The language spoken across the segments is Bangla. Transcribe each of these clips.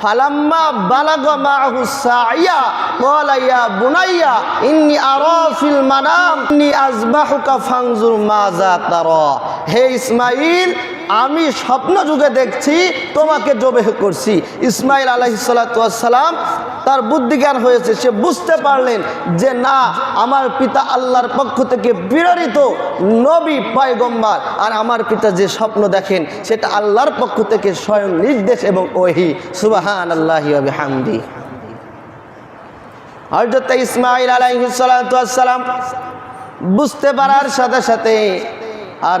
ফালাম্মা বালাগা মাহু সাইয়া ক্বালা ইয়া বুনাইয়া ইন্নী আরা ফিল মানাম ইন্নী আযবাহুকা ফানজুর মাযা তারা হে ইসমাঈল আমি স্বপ্ন যুগে দেখছি, তোমাকে জবেহ করছি। ইসমাইল আলহিসাল্লাম তার বুদ্ধিজ্ঞান হয়েছে, সে বুঝতে পারলেন যে না, আমার পিতা আল্লাহর পক্ষ থেকে বিরোধিত নবী পয়গম্বার। আর আমার পিতা যে স্বপ্ন দেখেন, সেটা আল্লাহর পক্ষ থেকে স্বয়ং নির্দেশ এবং ওহি। সুবাহান আল্লাহি হামদি হজরত ইসমাইল আলাইহিসাল্লাম বুঝতে পারার সাথে সাথে আর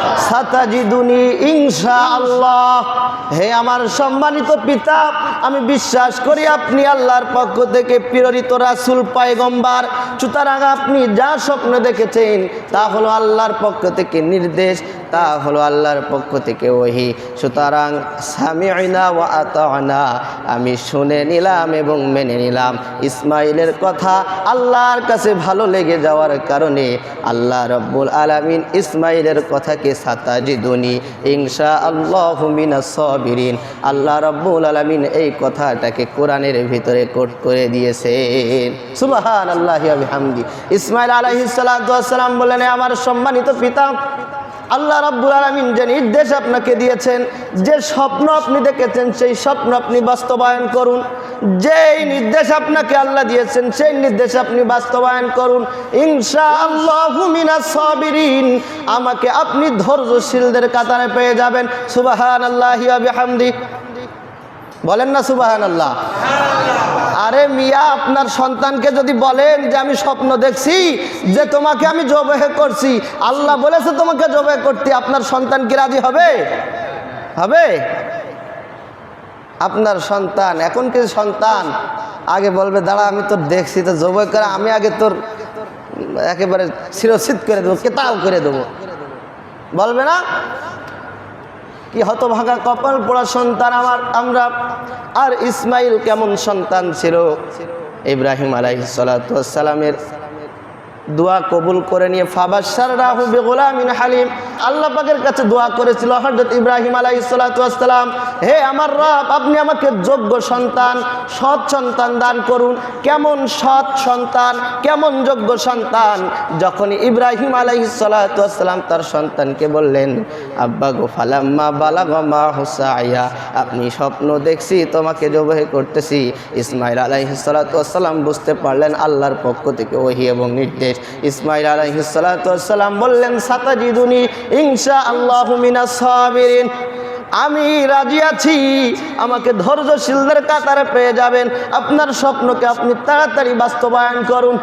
সাতাজিদুনি ইনশা আল্লাহ হে আমার সম্মানিত পিতা, আমি বিশ্বাস করি আপনি আল্লাহর পক্ষ থেকে প্রেরিত রাসুল, পায়গম্বার, সুতরাং আপনি যা স্বপ্ন দেখেছেন, তা হলো আল্লাহর পক্ষ থেকে নির্দেশ, তা হলো আল্লাহর পক্ষ থেকে ওহি। সুতরাং সামিনা ও আতানা, আমি শুনে নিলাম এবং মেনে নিলাম। ইসমাইলের কথা আল্লাহর কাছে ভালো লেগে যাওয়ার কারণে আল্লাহ রব্বুল আলামিন ইসমাইলের কথাকে সাতাজিদুনি ইনশা আল্লাহ মিনা সবিরিন। আল্লাহ রব্বুল আলামিন এই কথাটাকে কোরআনের ভিতরে কোট করে দিয়েছেন। সুবাহান আল্লাহ হামদি ইসমাইল আলহিসাল্লাম বললেন আমার সম্মানিত পিতা, আল্লাহ রাব্বুল আলমিন যে নির্দেশ আপনাকে দিয়েছেন, যে স্বপ্ন আপনি দেখেছেন, সেই স্বপ্ন আপনি বাস্তবায়ন করুন। যেই নির্দেশ আপনাকে আল্লাহ দিয়েছেন, সেই নির্দেশ আপনি বাস্তবায়ন করুন। ইনশা আল্লাহ আমাকে আপনি ধৈর্যশীলদের কাতারে পেয়ে যাবেন। সুবাহান আল্লাহ বলেন না সুবাহান আল্লাহ আরে মিয়া, আপনার সন্তানকে যদি বলেন যে আমি স্বপ্ন দেখছি, যে তোমাকে আমি জবে করছি, আল্লাহ বলেছে তোমাকে জবে করতে, আপনার সন্তান কি রাজি হবে? হবে? আপনার সন্তান, এখন কি সন্তান? আগে বলবে, দাঁড়া, আমি তোর দেখছি তো জবে করে, আমি আগে তোর, একেবারে শিরোচিত করে দেবো, কেতাও করে দেবো। বলবে না? কি হতভাগা কপাল পড়া সন্তান আমার, আমরা? আর ইসমাইল কেমন সন্তান ছিল? ইব্রাহিম আলাইসালামের দোয়া কবুল করে নিয়ে ফাবাসার রাহু বেগোলামিন হালিম। আল্লাহ পাকের কাছে দোয়া করেছিল হজরত ইব্রাহিম আলাইসালাম হে আমার রব, আপনি আমাকে যোগ্য সন্তান, সৎ সন্তান দান করুন। কেমন সৎ সন্তান, কেমন যোগ্য সন্তান? যখন ইব্রাহিম আলাইসালাম তার সন্তানকে বললেন, আব্বা গো, ফালাম্মা বালাগমা হুসাইয়া, আপনি স্বপ্ন দেখছি, তোমাকে জবাহে করতেছি। ইসমাইল আলাইসালাম বুঝতে পারলেন আল্লাহর পক্ষ থেকে ওহি এবং নির্দেশ। ইসমাইল আলাইসালাম বললেন, সাতাজিদুনি ইনশা আল্লাহ সাবিরিন। আমি রাজি আছি। আমাকে ধৈর্যশীলদের কাতারে পেয়ে যাবেন। আপনার স্বপ্নকে আপনি তাড়াতাড়ি বাস্তবায়ন করুন।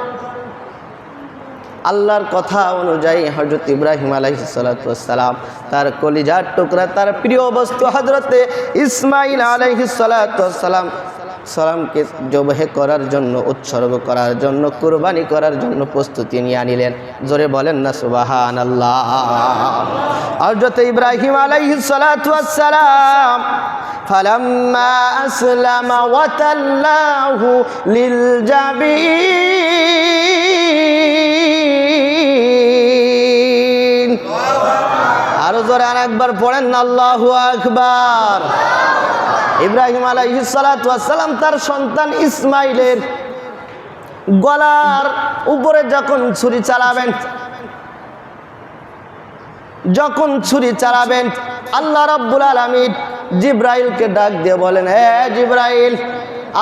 আল্লাহর কথা অনুযায়ী হজরত ইব্রাহিম আলহিসাল্লাম তার কলিজার টুকরা, তার প্রিয় বস্তু হজরতে ইসমাইল আলহিসাল্লাম সালামকে জবহে করার জন্য উৎসর্গ করার জন্য কুরবানি করার জন্য প্রস্তুতি নিয়ে আনিলেন জোরে বলেন না সুবাহান আল্লাহ হজরত ইব্রাহিম আলাইহিসালাম فلما أسلم وتلاه للجبين আরো জোরে আর একবার পড়েন না আল্লাহু আকবার ইব্রাহিম আলাইসালাম তার সন্তান ইসমাইলের গলার উপরে যখন ছুরি চালাবেন, যখন ছুরি চালাবেন, আল্লাহ রাব্বুল আলমিন জিব্রাইলকে ডাক দিয়ে বলেন হ্যাঁ জিব্রাইল,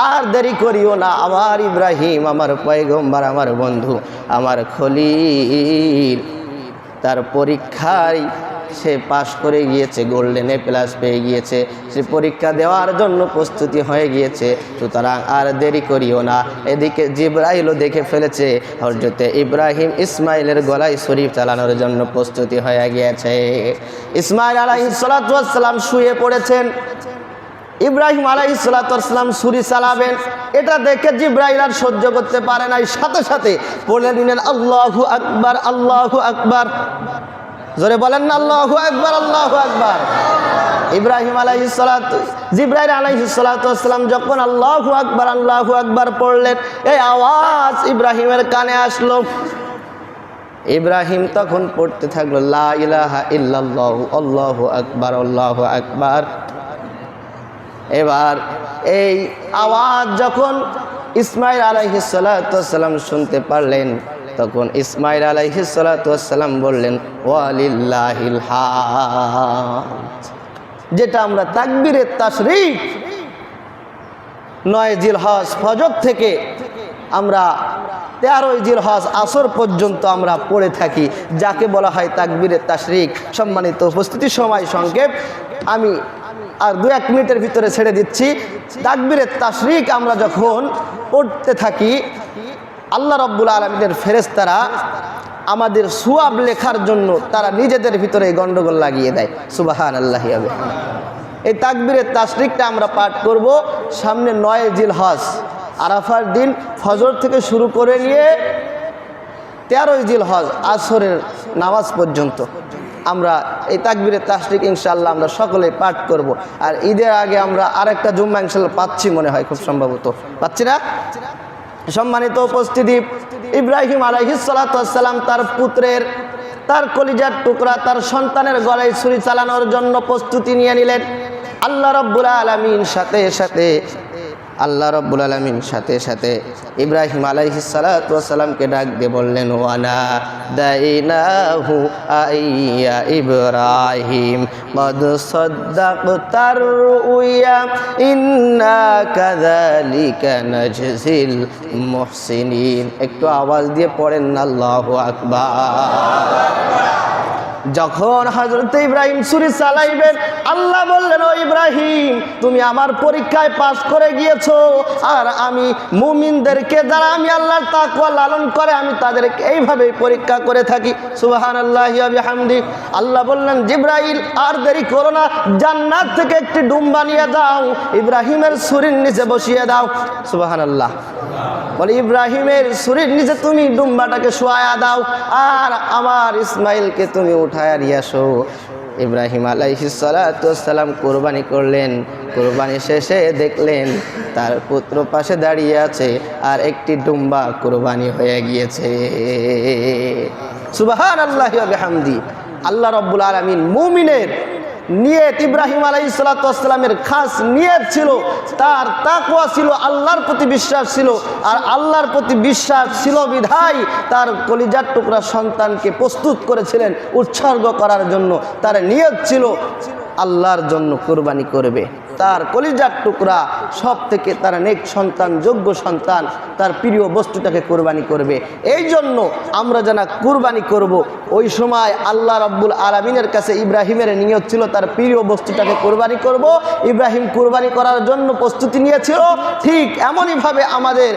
আর দেরি করিও না। আমার ইব্রাহিম, আমার পয়গম্বর, আমার বন্ধু, আমার খলিল, তার পরীক্ষায় সে পাশ করে গিয়েছে গোল্ডেন প্লাস পেয়ে গিয়েছে। সে পরীক্ষা দেওয়ার জন্য প্রস্তুতি হয়ে গিয়েছে, সুতরাং আর দেরি করিও না। এদিকে জিব্রাইলও দেখে ফেলেছে হরজতে ইব্রাহিম ইসমাইলের গলায় শরীফ চালানোর জন্য প্রস্তুতি হয়ে গিয়েছে। ইসমাইল আলাইসালাম শুয়ে পড়েছেন। ইব্রাহিম আলাইসালাম ছুরি চালাবেন। এটা দেখে জিব্রাহিল আর সহ্য করতে পারে নাই। সাথে সাথে বলে নিলেন, আল্লাহু আকবার আল্লাহু আকবার। জোরে বলেন না, আল্লাহু আকবার, আল্লাহু একবার ইব্রাহিম আলাইহিসসালাত জিব্রাইল আলাইহিসসালাম যখন আল্লাহু আকবার আল্লাহু আকবার পড়লেন, এই আওয়াজ ইব্রাহিমের কানে আসলো। ইব্রাহিম তখন পড়তে থাকল, লা আকবার, আল্লাহু আকবার। এবার এই আওয়াজ যখন ইসমাইল আলাইহিসাল্লাম শুনতে পারলেন তখন ইসমাইল আলাইহিসাল্লাম বললেন, ওয়ালিল্লাহিল। যেটা আমরা তাকবীরের তাশরিক নয় জিল হজ ফজর থেকে আমরা তেরোই জিল হজ আসর পর্যন্ত আমরা পড়ে থাকি, যাকে বলা হয় তাকবীরের তাশরিক। সম্মানিত উপস্থিতি, সময় সংক্ষেপ। আমি আর দু এক মিনিটের ভিতরে ছেড়ে দিচ্ছি। তাকবীরের তাশরিক আমরা যখন পড়তে থাকি আল্লাহ রব্বুল আলমীদের ফেরেস্তারা আমাদের সুয়াব লেখার জন্য তারা নিজেদের ভিতরে এই গণ্ডগোল লাগিয়ে দেয়। সুবাহান আল্লাহ। এই তাকবীরের তাসরিকটা আমরা পাঠ করব সামনে নয় জিল হজ আরাফার দিন ফজর থেকে শুরু করে নিয়ে তেরোই জিল হজ আসরের নামাজ পর্যন্ত আমরা এই তাকবীরের তাসরিক ইনশাল্লাহ আমরা সকলেই পাঠ করব। আর ঈদের আগে আমরা আরেকটা জুম্মা ইনশাল্লাহ পাচ্ছি মনে হয় খুব সম্ভবত। পাচ্ছি না? সম্মানিত উপস্থিতি, ইব্রাহিম আলহিসাল্লাম তার পুত্রের, তার কলিজার টুকরা, তার সন্তানের গলায় ছুরি চালানোর জন্য প্রস্তুতি নিয়ে নিলেন। আল্লাহ রব্বুল আলমিন সাথে সাথে আল্লাহ রব্বুল আলমিন সাথে সাথে ইব্রাহিম আলাইহিসালামকে ডাক দিয়ে বললেন ওয়ানা আইয়া ইব্রাহিম কাযালিকা নাজজিল মুহসিনিন। একটু আওয়াজ দিয়ে পড়েন, আল্লাহু আকবার। যখন হজরত ইব্রাহিম সুরি চালাইবেন, আল্লাহ বললেন, ও ইব্রাহিম, তুমি আমার পরীক্ষায় পাশ করে গিয়েছো, আর আমি মুমিনদেরকে যারা আমি আল্লাহর তাকুয়া লালন করে, আমি তাদেরকে এইভাবেই পরীক্ষা করে থাকি। সুবাহান আল্লাহ হামদি আল্লাহ বললেন, জিব্রাইল, আর দেরি করো না, জান্নাত থেকে একটি ডুম বানিয়ে দাও, ইব্রাহিমের ছুরির নিচে বসিয়ে দাও। সুবাহান আল্লাহ বলে, ইব্রাহিমের সুরির নিচে তুমি ডুম্বাটাকে শোয়া দাও, আর আমার ইসমাইলকে তুমি উঠায় নিয়ে আসো ইব্রাহিম আলাইহিসালাম কোরবানি করলেন। কোরবানি শেষে দেখলেন তার পুত্র পাশে দাঁড়িয়ে আছে আর একটি ডুম্বা কোরবানি হয়ে গিয়েছে। সুবাহান আল্লাহ হামদি আল্লাহ রব্বুল আলমিন মুমিনের নিয়ত ইব্রাহিম আলাই সালাতামের খাস নিয়ত ছিল, তার তাকুয়া ছিল, আল্লাহর প্রতি বিশ্বাস ছিল, আর আল্লাহর প্রতি বিশ্বাস ছিল বিধায় তার কলিজার টুকরা সন্তানকে প্রস্তুত করেছিলেন উৎসর্গ করার জন্য। তার নিয়ত ছিল, আল্লাহর জন্য কোরবানি করবে। তার কলিজার টুকরা, সব থেকে তার নেক সন্তান, যোগ্য সন্তান, তার প্রিয় বস্তুটাকে কোরবানি করবে। এই জন্য আমরা যারা কুরবানি করব, ওই সময় আল্লাহ রাব্বুল আলমিনের কাছে ইব্রাহিমের নিয়ত ছিল তার প্রিয় বস্তুটাকে কোরবানি করব। ইব্রাহিম কোরবানি করার জন্য প্রস্তুতি নিয়েছিল। ঠিক এমনইভাবে আমাদের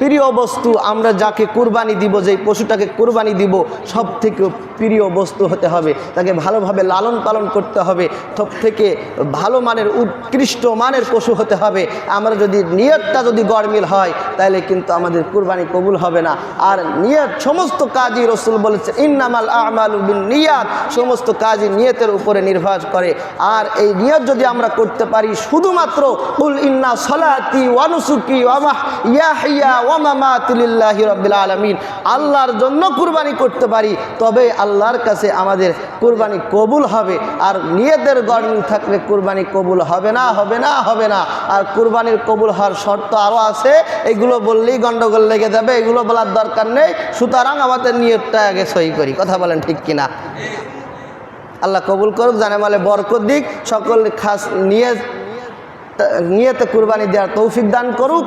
প্রিয় বস্তু, আমরা যাকে কুরবানি দিব, যেই পশুটাকে কুরবানি দিব সব থেকে প্রিয় বস্তু হতে হবে। তাকে ভালোভাবে লালন পালন করতে হবে। সব থেকে ভালো মানের, উৎকৃষ্ট মানের পশু হতে হবে। আমরা যদি নিয়তটা যদি গরমিল হয় তাহলে কিন্তু আমাদের কুরবানি কবুল হবে না। আর নিয়ত, সমস্ত কাজই রসুল বলেছে ইন্নামাল আমাল নিয়াত সমস্ত কাজই নিয়তের উপরে নির্ভর করে। আর এই নিয়ত যদি আমরা করতে পারি, শুধুমাত্র, উল ইন্না সলাতি ওয়ানুসুকি ওয়ামাহ ইয়াহিয়া আল্লাহর জন্য কুরবানি করতে পারি, তবে আল্লাহর কাছে আমাদের কুরবানি কবুল হবে। আর নিয়তের গরমিল থাকলে কুরবানি কবুল হবে না হবে না হবে না। আর কুরবানির কবুল হওয়ার শর্ত আরও আছে। এগুলো বললেই গন্ডগোল লেগে যাবে, এগুলো বলার দরকার নেই। সুতরাং আমাদের নিয়তটা আগে সই করি। কথা বলেন ঠিক কিনা? আল্লাহ কবুল করুক, জানে মালে বরকত দিক। সকল খাস নিয়ে নিয়েতে কুরবানি দেওয়ার তৌফিক দান করুক।